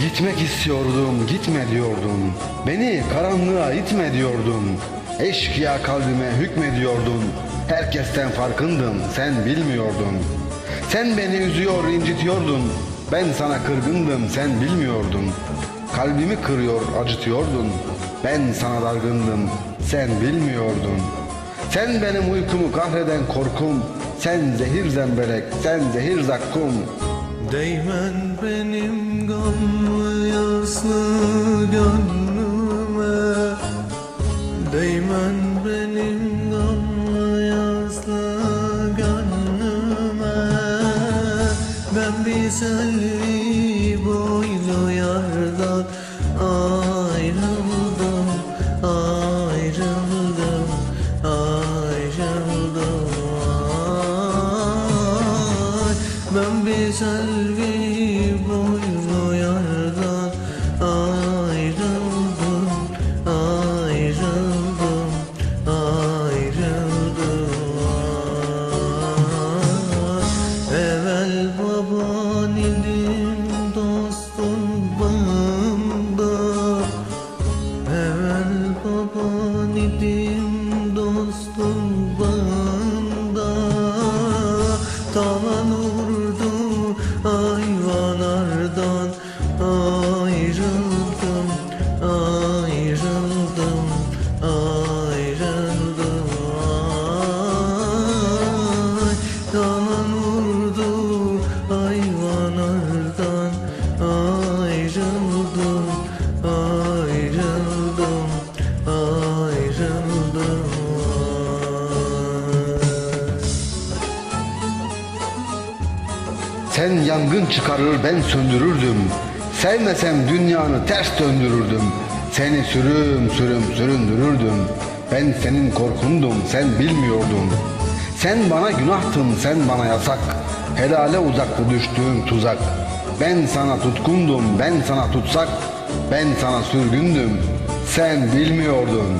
Gitmek istiyordum, gitme diyordun. Beni karanlığa itme diyordun. Eşkıya kalbime hükmediyordun. Herkesten farkındım, sen bilmiyordun. Sen beni üzüyor, incitiyordun. Ben sana kırgındım, sen bilmiyordun. Kalbimi kırıyor, acıtıyordun. Ben sana dargındım, sen bilmiyordun. Sen benim uykumu kahreden korkum. Sen zehir zembelek, sen zehir zakkum. Değmen benim gamlı yaslı gönlüme. Değmen benim gamlı yaslı gönlüme. Ben bir selvi boylu yardan ayrıldım. Ayrıldım, selvi boylu yardan ayrıldım Ayrıldım, ayrıldım. Ay Evvel baban Sen yangın çıkarır ben söndürürdüm. Sevmesem dünyanı ters döndürürdüm. Seni sürüm sürüm süründürürdüm. Ben senin korkundum sen bilmiyordun. Sen bana günahtın sen bana yasak. Helale uzak bu düştüğüm tuzak. Ben sana tutkundum ben sana tutsak. Ben sana sürgündüm sen bilmiyordun.